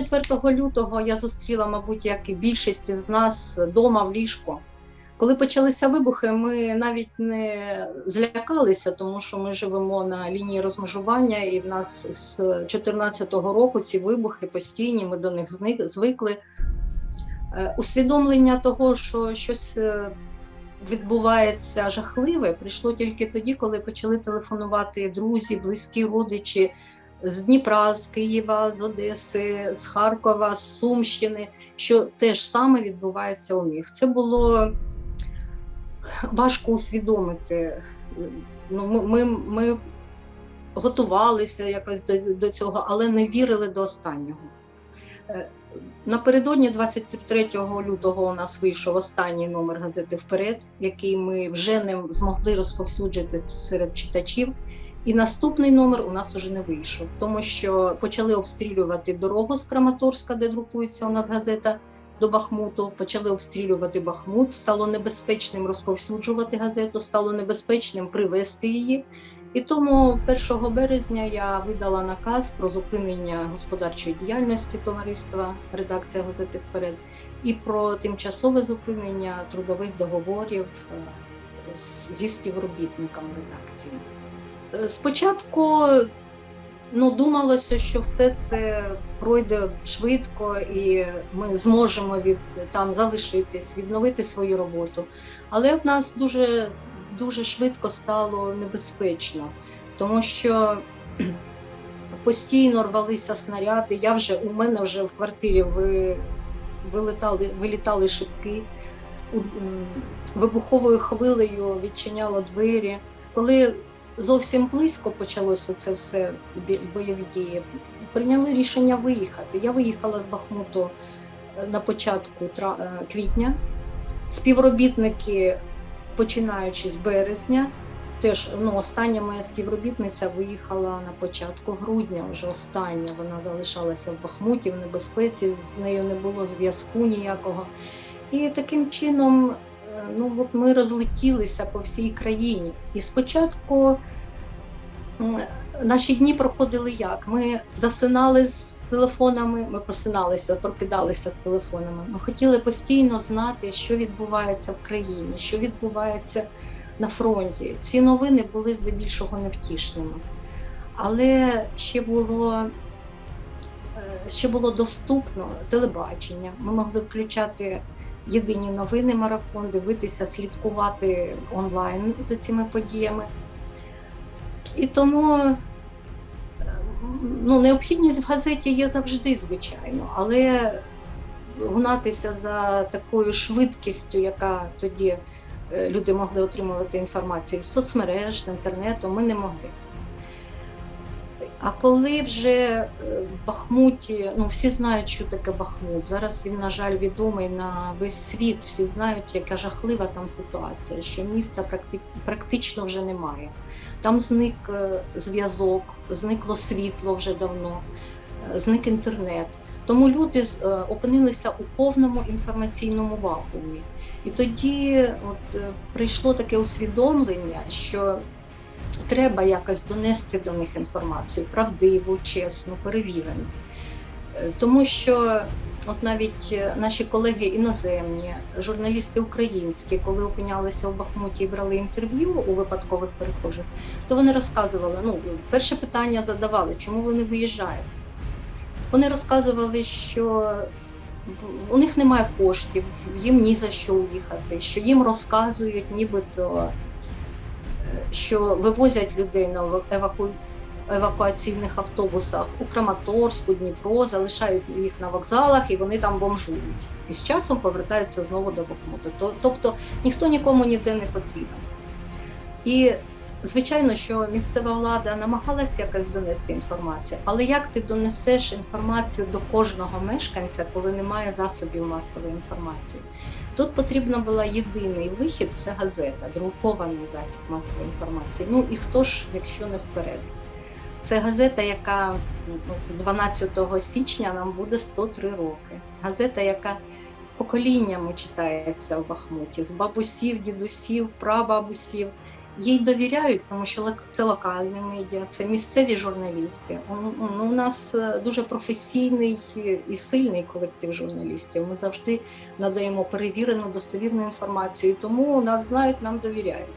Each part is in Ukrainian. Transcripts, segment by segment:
24 лютого я зустріла, мабуть, як і більшість з нас вдома в ліжку. Коли почалися вибухи, ми навіть не злякалися, тому що ми живемо на лінії розмежування, і в нас з 2014 року ці вибухи постійні, ми до них звикли. Е, Усвідомлення того, що щось е, відбувається жахливе, прийшло тільки тоді, коли почали телефонувати друзі, близькі родичі з Дніпра, з Києва, з Одеси, з Харкова, з Сумщини, що те ж саме відбувається у них. Це було важко усвідомити. Ну, ми, ми, ми готувалися якось до, до цього, але не вірили до останнього. Е, Напередодні 23 лютого у нас вийшов останній номер газети Вперед, який ми вже не змогли розповсюджити серед читачів. І наступний номер у нас вже не вийшов, тому що почали обстрілювати дорогу з Краматорська, де друкується у нас газета до Бахмуту. Почали обстрілювати Бахмут. Стало небезпечним розповсюджувати газету, стало небезпечним привезти її. І тому 1 березня я видала наказ про зупинення господарчої діяльності товариства редакція газети вперед і про тимчасове зупинення трудових договорів е, зі співробітниками редакції. Е, Спочатку ну, думалося, що все це пройде швидко, і ми зможемо від там залишитись, відновити свою роботу. Але в нас дуже, дуже швидко стало небезпечно, тому що постійно рвалися снаряди. Я вже у мене вже в квартирі ви, вилетали, вилітали шибки. Вибуховою хвилею відчиняла двері. Коли зовсім близько почалося це все бойові дії, прийняли рішення виїхати. Я виїхала з Бахмуту е, на початку е, квітня. Співробітники, починаючи з березня, теж ну, остання моя співробітниця виїхала на початку грудня, вже остання. Вона залишалася в Бахмуті в небезпеці, з нею не було зв'язку ніякого. І таким чином ну, от ми розлетілися по всій країні. І спочатку наші дні проходили як? Ми засинали з телефонами, ми просиналися, прокидалися з телефонами. Ми хотіли постійно знати, що відбувається в країні, що відбувається на фронті. Ці новини були здебільшого невтішними. Але ще було, е, ще було доступно телебачення. Ми могли включати єдині новини марафон, дивитися, слідкувати онлайн за цими подіями. І тому е, ну, необхідність в газеті є завжди, звичайно, але гнатися за такою швидкістю, яка тоді е, люди могли отримувати інформацію з соцмереж, з інтернету, ми не могли. А коли вже е, в Бахмуті, ну всі знають, що таке Бахмут. Зараз він, на жаль, відомий на весь світ. Всі знають, яка жахлива там ситуація, що міста практи- практично вже немає. Там зник е, зв'язок, зникло світло вже давно, е, зник інтернет. Тому люди опинилися у повному інформаційному вакуумі. І тоді от, прийшло таке усвідомлення, що треба якось донести до них інформацію правдиву, чесну, перевірену. Е, Тому що от навіть е, наші колеги іноземні, журналісти українські, коли опинялися в Бахмуті і брали інтерв'ю у випадкових перехожих, то вони розказували, ну, перше питання задавали, чому ви не виїжджаєте? Вони розказували, що у них немає коштів, їм ні за що уїхати, що їм розказують, нібито що вивозять людей на ева- еваку... евакуаційних автобусах у Краматорську, Дніпро, залишають їх на вокзалах і вони там бомжують. І з часом повертаються знову до Бахмуту. Тобто ніхто нікому ніде не потрібен. І звичайно, що місцева влада намагалася якось донести інформацію, але як ти донесеш інформацію до кожного мешканця, коли немає засобів масової інформації? Тут потрібна була єдиний вихід це газета, друкований засіб масової інформації. Ну і хто ж, якщо не вперед? Це газета, яка ну, 12 січня нам буде 103 роки. Газета, яка поколіннями читається в Бахмуті, з бабусів, дідусів, прабабусів. Їй довіряють, тому що це локальні медіа, це місцеві журналісти. Ну, у нас е, дуже професійний і сильний колектив журналістів. Ми завжди надаємо перевірену достовірну інформацію, тому нас знають, нам довіряють.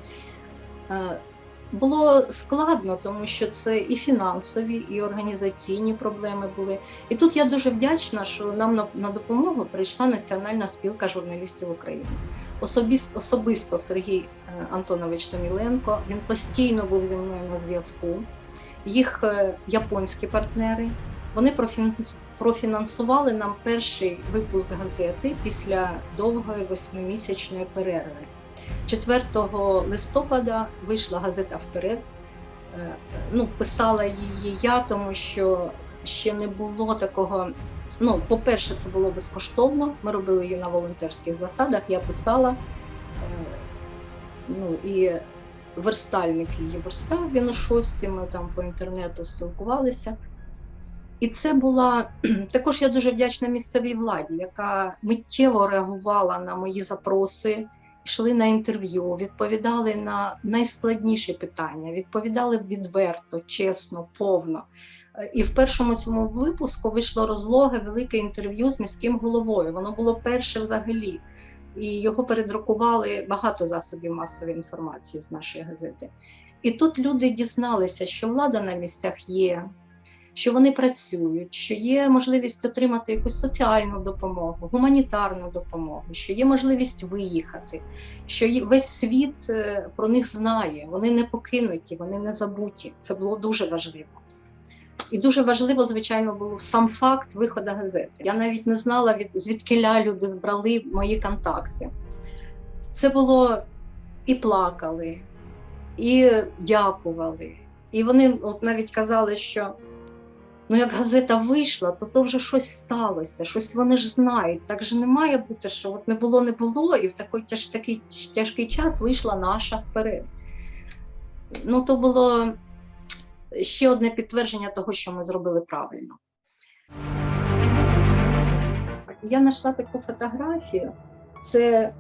Було складно, тому що це і фінансові, і організаційні проблеми були. І тут я дуже вдячна, що нам на, на допомогу прийшла Національна спілка журналістів України. Особіс, особисто Сергій е, Антонович Томіленко. Він постійно був зі мною на зв'язку. Їх е, японські партнери. Вони профінансували нам перший випуск газети після довгої восьмимісячної перерви. 4 листопада вийшла газета вперед. Е, Ну, писала її я, тому що ще не було такого. Ну, по-перше, це було безкоштовно. Ми робили її на волонтерських засадах. Я писала, е, ну і верстальник її верстав, він у шості, ми там по інтернету спілкувалися. І це була також я дуже вдячна місцевій владі, яка миттєво реагувала на мої запроси, йшли на інтерв'ю, відповідали на найскладніші питання, відповідали відверто, чесно, повно. Е, І в першому цьому випуску вийшло розлоге велике інтерв'ю з міським головою. Воно було перше взагалі. І його передрукували багато засобів масової інформації з нашої газети. І тут люди дізналися, що влада на місцях є, що вони працюють, що є можливість отримати якусь соціальну допомогу, гуманітарну допомогу, що є можливість виїхати, що весь світ е, про них знає, вони не покинуті, вони не забуті. Це було дуже важливо. І дуже важливо, звичайно, було сам факт виходу газети. Я навіть не знала, від звідкиля люди збрали мої контакти. Це було і плакали, і дякували. І вони от навіть казали, що ну як газета вийшла, то то вже щось сталося, щось вони ж знають. Так же не має бути, що от не було, не було, і в такий тяж, такий тяжкий час вийшла наша вперед. Ну, то було ще одне підтвердження того, що ми зробили правильно. Я знайшла таку фотографію. Це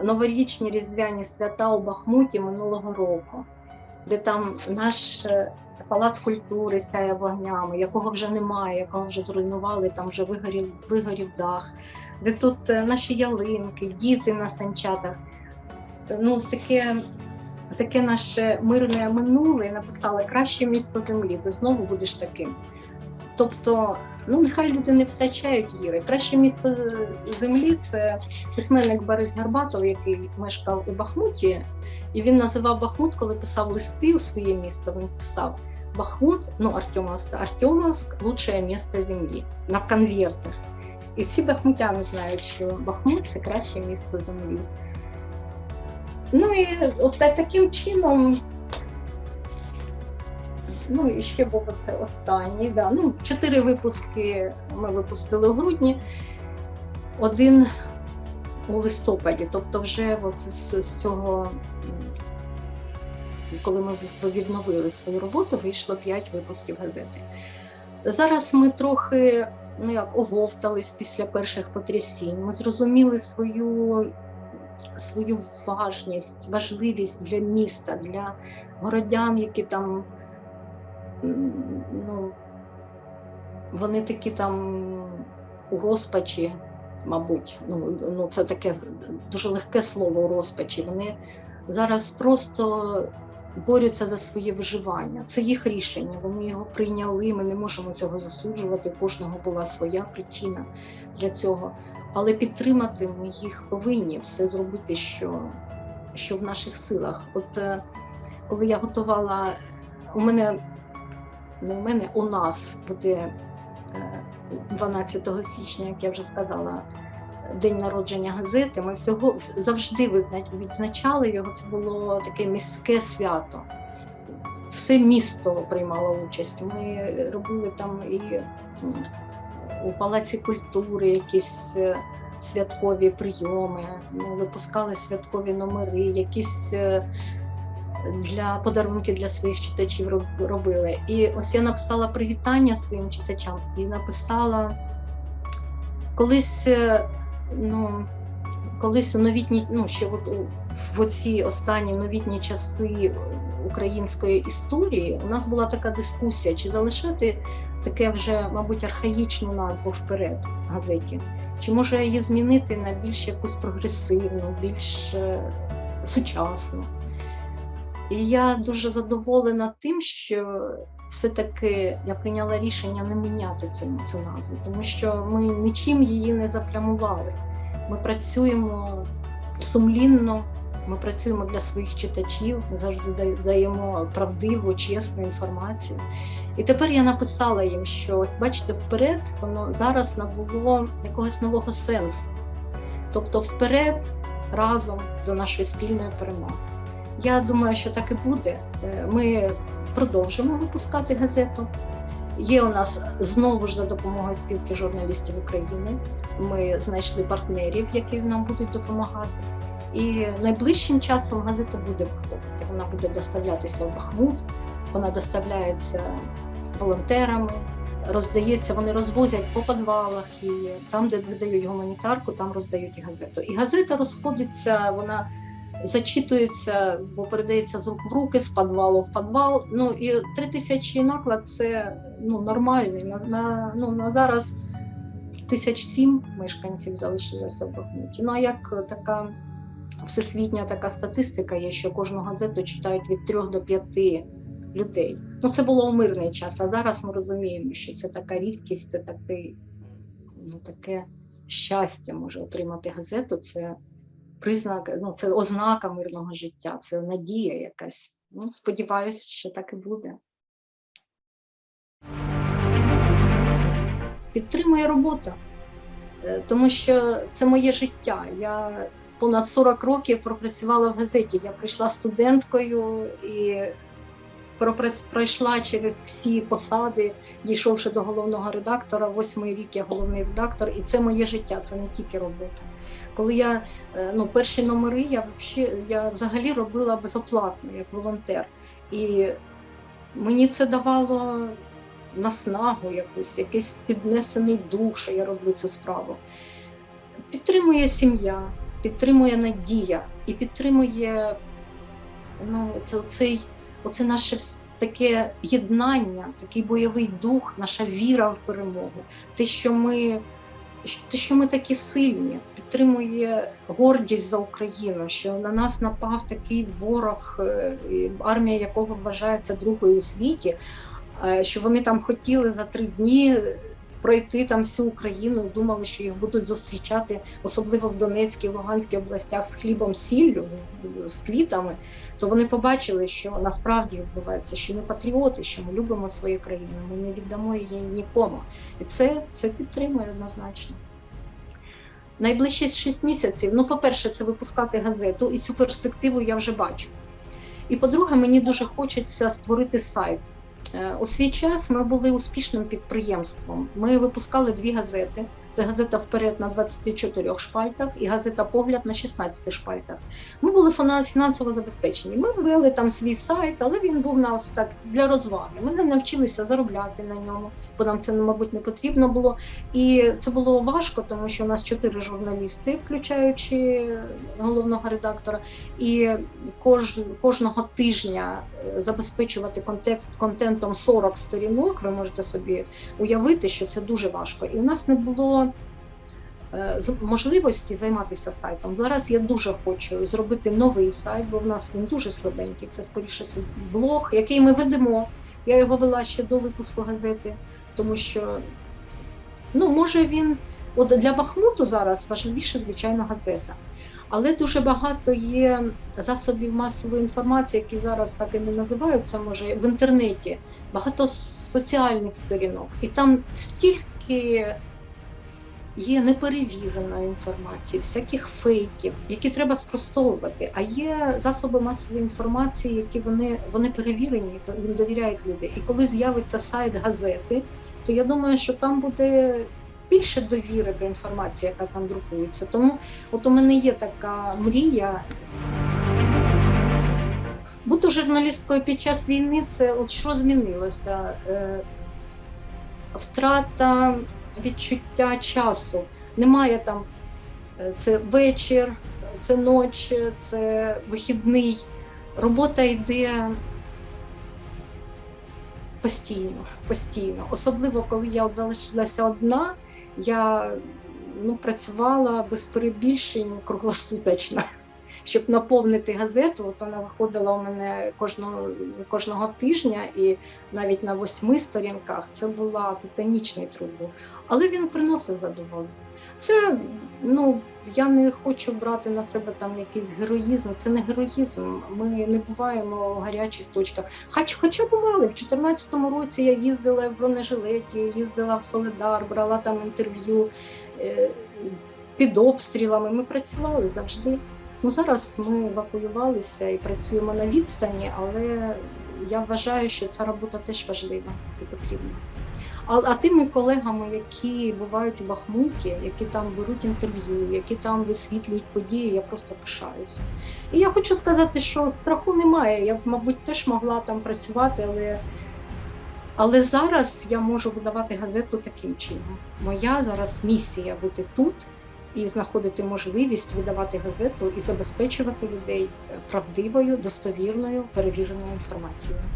новорічні різдвяні свята у Бахмуті минулого року, де там наш е, палац культури сяє вогнями, якого вже немає, якого вже зруйнували, там вже вигорів, вигорів дах, де тут е, наші ялинки, діти на санчатах. Ну, таке, таке наше мирне минуле написали краще місто землі, ти знову будеш таким. Тобто, ну нехай люди не втрачають віри. Краще місто землі це письменник Борис Гарбатов, який мешкав у Бахмуті, і він називав Бахмут, коли писав листи у своє місто. Він писав Бахмут, ну Артемовськ, Артемовськ лучшее місто землі на конвертах. І всі бахмутяни знають, що Бахмут це краще місто землі. Ну і от таким чином. Ну і ще був це останній. Да. Ну, чотири випуски ми випустили у грудні, один у листопаді. Тобто, вже от з, з цього, коли ми відновили свою роботу, вийшло п'ять випусків газети. Зараз ми трохи ну як оговтались після перших потрясінь. Ми зрозуміли свою, свою важність, важливість для міста, для городян, які там ну, вони такі там у розпачі, мабуть, ну, ну це таке дуже легке слово у розпачі. Вони зараз просто борються за своє виживання. Це їх рішення. Вони його прийняли. Ми не можемо цього засуджувати. У кожного була своя причина для цього. Але підтримати ми їх повинні все зробити, що, що в наших силах. От е, коли я готувала, у мене не в мене, у нас буде е, 12 січня, як я вже сказала, день народження газети. Ми всього завжди відзначали його. Це було таке міське свято. Все місто приймало участь. Ми робили там і у Палаці культури якісь е, святкові прийоми, ну, випускали святкові номери, якісь е, для подарунки для своїх читачів робили. І ось я написала привітання своїм читачам і написала колись, е, ну, колись у новітній, ну ще от в оці останні новітні часи української історії у нас була така дискусія, чи залишати таке вже, мабуть, архаїчну назву вперед газеті, чи може її змінити на більш якусь прогресивну, більш е, сучасну. І я дуже задоволена тим, що все-таки я прийняла рішення не міняти цю, цю назву, тому що ми нічим її не запрямували. Ми працюємо сумлінно, ми працюємо для своїх читачів, завжди даємо правдиву, чесну інформацію. І тепер я написала їм, що ось бачите, вперед воно зараз набуло якогось нового сенсу. Тобто вперед разом до нашої спільної перемоги. Я думаю, що так і буде. Е, Ми продовжимо випускати газету. Є у нас знову ж за допомогою спілки журналістів України. Ми знайшли партнерів, які нам будуть допомагати. І найближчим часом газета буде виходити. Вона буде доставлятися в Бахмут, вона доставляється волонтерами, роздається, вони розвозять по підвалах і там, де видають гуманітарку, там роздають і газету. І газета розходиться, вона зачитується, бо передається з рук в руки, з підвалу в підвал. Ну і три тисячі наклад це ну, нормальний. На, на, ну, на зараз тисяч сім мешканців залишилося в Бахмуті. Ну а як така всесвітня така статистика є, що кожну газету читають від трьох до п'яти людей. Ну це було у мирний час, а зараз ми розуміємо, що це така рідкість, це такий, ну, таке щастя може отримати газету. Це признак, ну це ознака мирного життя, це надія якась. Ну, сподіваюся, що так і буде. Підтримує робота, Е, тому що це моє життя. Я понад 40 років пропрацювала в газеті. Я прийшла студенткою і пройшла через всі посади, дійшовши до головного редактора. Восьмий рік я головний редактор, і це моє життя, це не тільки робота. Коли я е, ну, перші номери я взагалі, я взагалі робила безоплатно як волонтер. І мені це давало наснагу якусь, якийсь піднесений дух, що я роблю цю справу. Підтримує сім'я, підтримує надія і підтримує ну, цей, оце наше таке єднання, такий бойовий дух, наша віра в перемогу. Те, що ми, те, що ми такі сильні, підтримує гордість за Україну, що на нас напав такий ворог, е, армія якого вважається другою у світі, е, що вони там хотіли за три дні пройти там всю Україну і думали, що їх будуть зустрічати, особливо в Донецькій, Луганській областях з хлібом, сіллю, з, квітами. То вони побачили, що насправді відбувається, що ми патріоти, що ми любимо свою країну, ми не віддамо її нікому. І це, це підтримує однозначно. Найближчі 6 місяців, ну, по-перше, це випускати газету, і цю перспективу я вже бачу. І по-друге, мені дуже хочеться створити сайт. Е, У свій час ми були успішним підприємством. Ми випускали дві газети. Це газета вперед на 24 шпальтах і газета Погляд на 16 шпальтах. Ми були фіна- фінансово забезпечені. Ми ввели там свій сайт, але він був на ось так для розваги. Ми не навчилися заробляти на ньому, бо нам це, мабуть, не потрібно було. І це було важко, тому що у нас чотири журналісти, включаючи головного редактора, і кож, кожного тижня е, забезпечувати контент, контентом 40 сторінок. Ви можете собі уявити, що це дуже важко. І у нас не було можливості займатися сайтом. Зараз я дуже хочу зробити новий сайт, бо в нас він дуже слабенький. Це скоріше блог, який ми ведемо. Я його вела ще до випуску газети, тому що ну, може він от для Бахмуту зараз важливіше, звичайно, газета. Але дуже багато є засобів масової інформації, які зараз так і не називаються, може в інтернеті, багато соціальних сторінок, і там стільки є неперевіреної інформації, всяких фейків, які треба спростовувати. А є засоби масової інформації, які вони, вони перевірені, їм довіряють люди. І коли з'явиться сайт газети, то я думаю, що там буде більше довіри до інформації, яка там друкується. Тому от у мене є така мрія. Бути журналісткою під час війни це от що змінилося? Е, втрата відчуття часу. Немає там е, це вечір, це ноч, це вихідний. Робота йде постійно, постійно. Особливо, коли я от залишилася одна, я ну, працювала без перебільшень круглосуточно. Щоб наповнити газету, от вона виходила у мене кожного, кожного тижня, і навіть на восьми сторінках це була титанічний труд. Але він приносив задоволення. Це ну я не хочу брати на себе там якийсь героїзм. Це не героїзм. Ми не буваємо в гарячих точках. Хоч, хоча бували в 2014 році. Я їздила в бронежилеті, їздила в Соледар, брала там інтерв'ю е, під обстрілами. Ми працювали завжди. Ну зараз ми евакуювалися і працюємо на відстані, але я вважаю, що ця робота теж важлива і потрібна. А, а тими колегами, які бувають у Бахмуті, які там беруть інтерв'ю, які там висвітлюють події, я просто пишаюся. І я хочу сказати, що страху немає. Я б, мабуть, теж могла там працювати, але, але зараз я можу видавати газету таким чином. Моя зараз місія бути тут і знаходити можливість видавати газету і забезпечувати людей правдивою, достовірною, перевіреною інформацією.